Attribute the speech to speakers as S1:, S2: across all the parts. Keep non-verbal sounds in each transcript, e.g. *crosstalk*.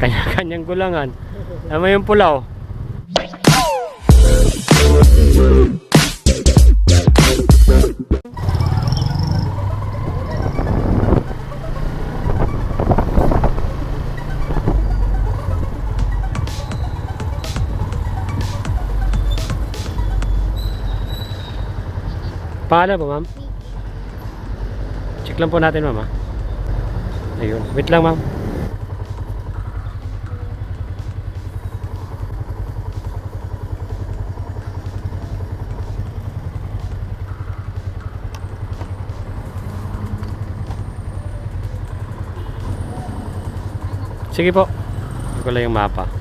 S1: Kanya-kanyang gulangan. Mo yung pulaw? Paano po, ma'am? Check lang po natin, ma'am. Ayun. Wait lang, ma'am. Sige po. Ito ko lang yung mapa.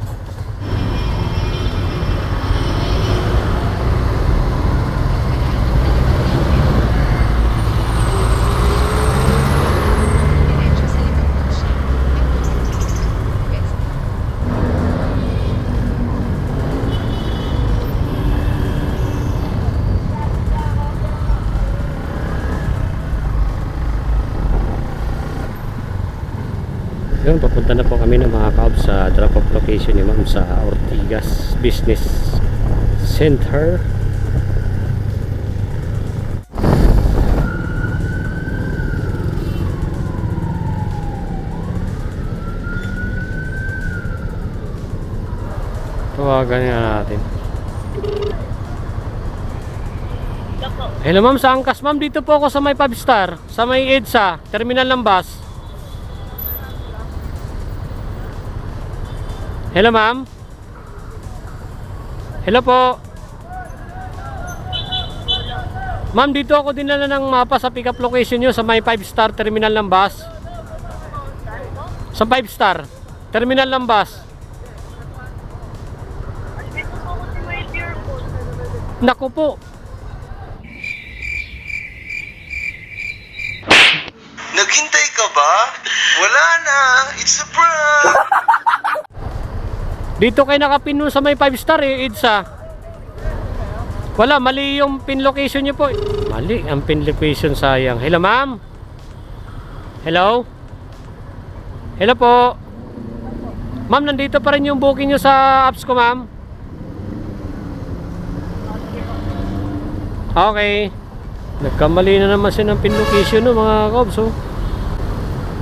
S1: Yun, papunta na po kami ng mga kaob sa drop off location ni ma'am sa Ortigas Business Center. Tawagan nga natin. Hello ma'am, sa Angkas ma'am, dito po ako sa may 5 star, sa may EDSA, terminal ng bus. Hello, ma'am. Hello po. Ma'am, dito ako dinala ng mapa sa pick-up location nyo sa may 5-star terminal ng bus. Sa 5-star terminal ng bus. Naku po.
S2: Naghintay ka ba? Wala na. It's a prank.
S1: Dito kayo nakapin nun sa may 5-star eh, Idsa. Wala, mali yung pin location nyo po. Mali ang pin location, sayang. Hello, ma'am? Hello? Hello po? Ma'am, nandito pa rin yung booking nyo sa apps ko, ma'am? Okay. Nagkamali na naman siya ng pin location, no, mga kobs, oh.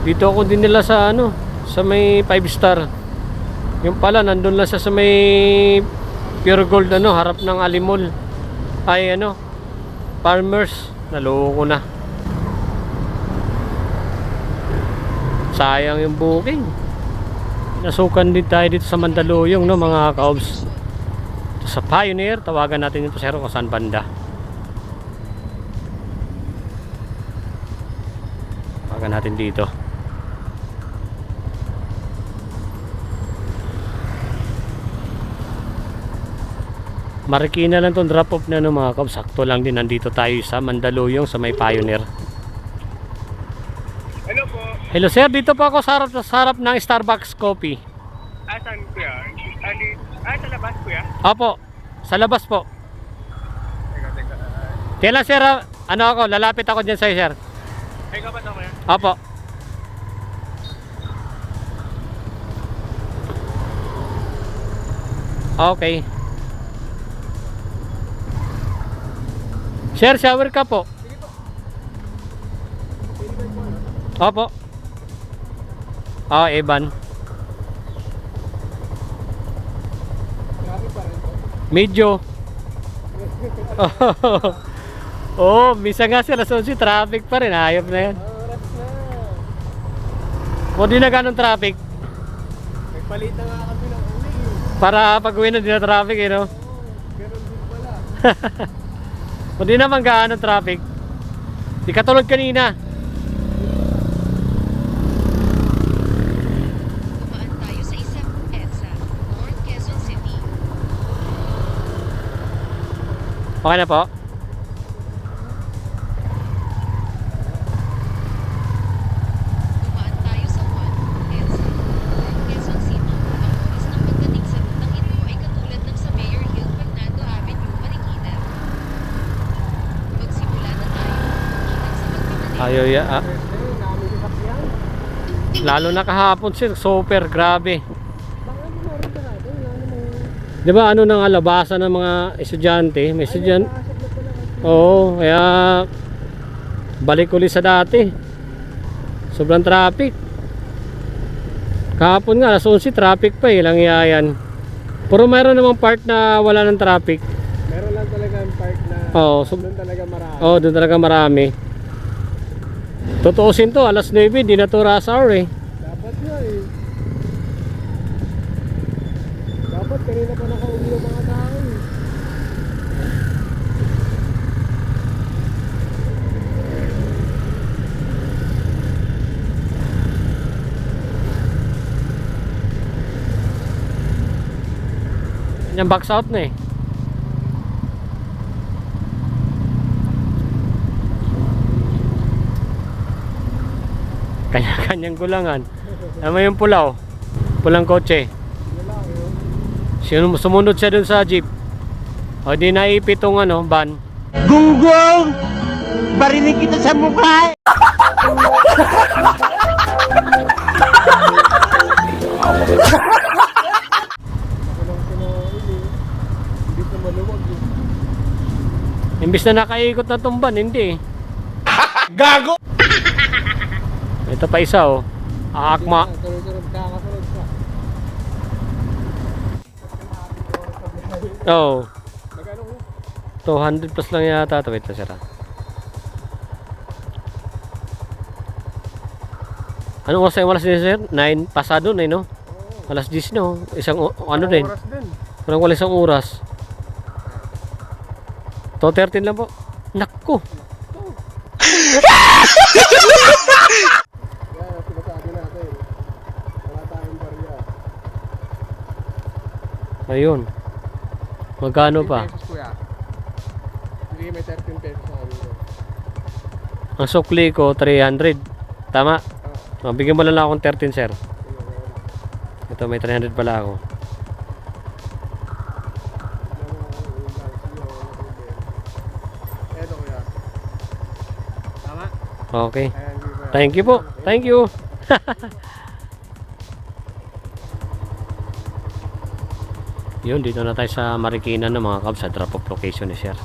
S1: Dito ako din nila sa, ano, sa may 5 star. Yung pala, nandun lang siya sa may pure gold, ano, harap ng Alimol. Ay, ano, farmers. Naloko na. Sayang yung booking. Nasukan din tayo dito sa Mandaluyong, no, mga kaobs. Sa Pioneer, tawagan natin ito, sir, kung saan banda. Tawagan natin dito. Marikina lang tong drop off na no mga kabs. Sakto lang din nandito tayo sa Mandaluyong sa may Pioneer.
S3: Hello po.
S1: Hello sir, dito po ako sa harap, sa harap ng Starbucks Coffee.
S3: Asan kuya? Ali, ah, sa labas kuya?
S1: Opo, sa labas po.
S3: Teka, teka.
S1: Kailan sir, ah, ano ako, lalapit ako dyan sa'yo sir.
S3: Ay, ka ba to kuya?
S1: Opo. Okay. Sir, shower ka po. Opo. Ah, Evan. Medyo. *laughs* oh, misa nga sila sa si traffic pa rin. Ayop na yan. O di na ganun traffic.
S3: Nagpalit na nga kami ng uli.
S1: Para pag uwi na di na traffic eh, no?
S3: Ganun din pala. *laughs*
S1: O di naman gaano traffic. Di katulad kanina. Okay na po?
S4: Dumaan tayo sa 1 EDSA, North Quezon City. Ang oras ng pagdating sa rutang ito ay katulad ng sa Mayor Hill Fernando Avenue, Marikina. Magsimula na tayo. Ingat sa pagmamaneho.
S1: Ayaw ya. Ah. Lalo na kahapon sir, super grabe. Di ba ano nang alabasan ng mga estudyante? May estudyante. Oo, kaya balik ulit sa dati. Sobrang traffic. Kahapon nga, alas 11 traffic pa eh, lang yan. Pero mayroon namang part na wala ng traffic.
S3: Meron lang talaga ang park na
S1: Oo, so,
S3: doon talaga marami.
S1: oh, doon talaga marami. Tutuusin to, alas 9, di na to rush hour eh.
S3: Dapat nga eh. Dapat kanina pa nakauwi yung mga tao eh.
S1: Yan box out na eh. Kanya-kanyang gulangan. Tama yung pulaw. Pulang kotse. Sumunod siya dun sa jeep. O di naipit tong ano, van.
S5: Gunggong! Barinig kita sa mukha!
S3: Eh.
S1: Imbis na nakaikot na van, hindi eh.
S5: Gago! *laughs*
S1: Ito pa isa oh. Aakma. Oh.
S3: Magkano ko?
S1: 200 plus lang yata ito. Wait lang sir ah. Anong oras yung alas din sir? 9 pasado na no? Alas 10 no? Isang ano din. Parang wala isang oras. 2.13 lang po. Nakko. *laughs*
S3: Kaya sinasabi natin. Wala tayong barya.
S1: Ayun. Magkano
S3: 13
S1: pa?
S3: pesos kuya. Sige, may 13 pesos.
S1: Ang sukli ko 300. Tama. Oh, bigyan mo lang akong 13 sir. Ito may 300 pala ako.
S3: Eto kuya. Tama?
S1: Okay. Thank you po. Thank you. *laughs* Yun, dito na tayo sa Marikina ng mga kabs sa drop off location ni sir.